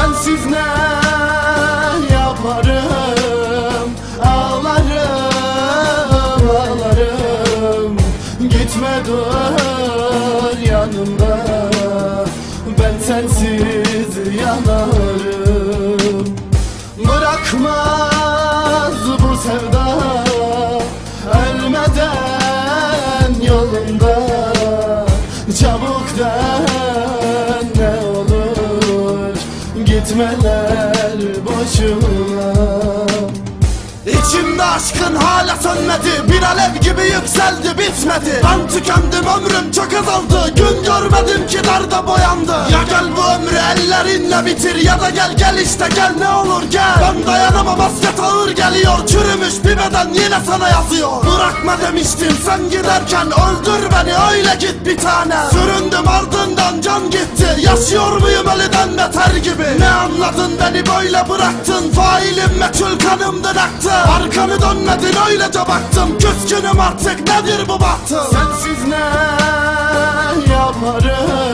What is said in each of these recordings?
Sensiz ne yaparım? Ağlarım ağlarım. Gitme dur yanımda. Ben sensiz yanarım. Bırakmaz bu sevda. Ölmeden yolunda. Çabuk Gitmeler boşuna İçimde aşkın hala sönmedi. Bir alev gibi yükseldi bitmedi. Ben tükendim ömrüm çok azaldı. Gün görmedim ki nerede boyandı bitir Ya da gel gel işte gel. Ne olur gel. Ben dayanamam hasret ağır geliyor. Çürümüş bir beden yine sana yazıyor Bırakma demiştim sen giderken Öldür beni. Öyle git bir tane. Süründüm ardından can gitti. Yaşıyor muyum ölüden beter gibi? Ne anladın beni böyle bıraktın? Failim meçhul kanımdan aktı Arkanı dönmedin öylece baktım. Küskünüm artık nedir bu bahtım Sensiz ne yaparım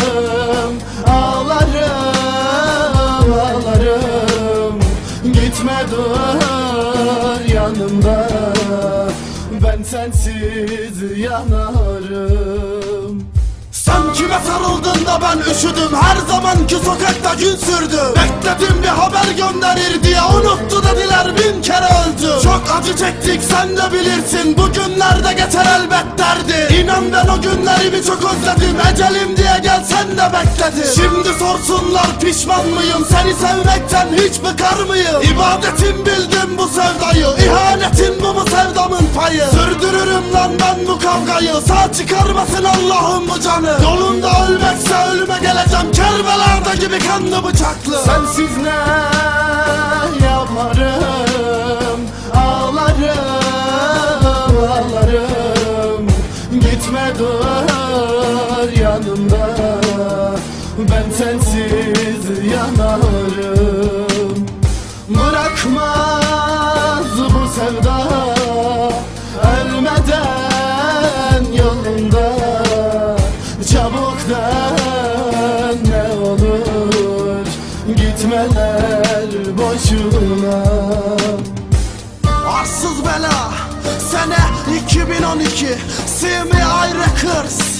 dur yanımda. Ben sensiz yanarım. Sen kime sarıldın da ben üşüdüm? Her zamanki sokakta gün sürdü. Bekledim bir haber gönderir diye Unuttu dediler bin kere öldü. Çok acı çektik sen de bilirsin. Bu günlerde geçer elbet derdi. İnan ben o günlerimi çok özledim. Ecelim diye de bekledim Şimdi sorsunlar pişman mıyım? Seni sevmekten hiç bıkar mıyım? İbadetim bildim bu sevdayı. İhanetin bu mu sevdamın payı? Sürdürürüm lan ben bu kavgayı. Sağ çıkarmasın Allah'ım bu canı. Yolunda ölmekse ölüme geleceğim. Kerbela'da gibi kanlı bıçaklı. Sensiz ne yaparım? Ağlarım ağlarım. Gitme dur yanımda Ben sensiz yanarım. Bırakmaz bu sevda Ölmeden yolunda. Çabuk dön ne olur Gitmeler boşuna. Arsız bela Sene 2012 See me I Records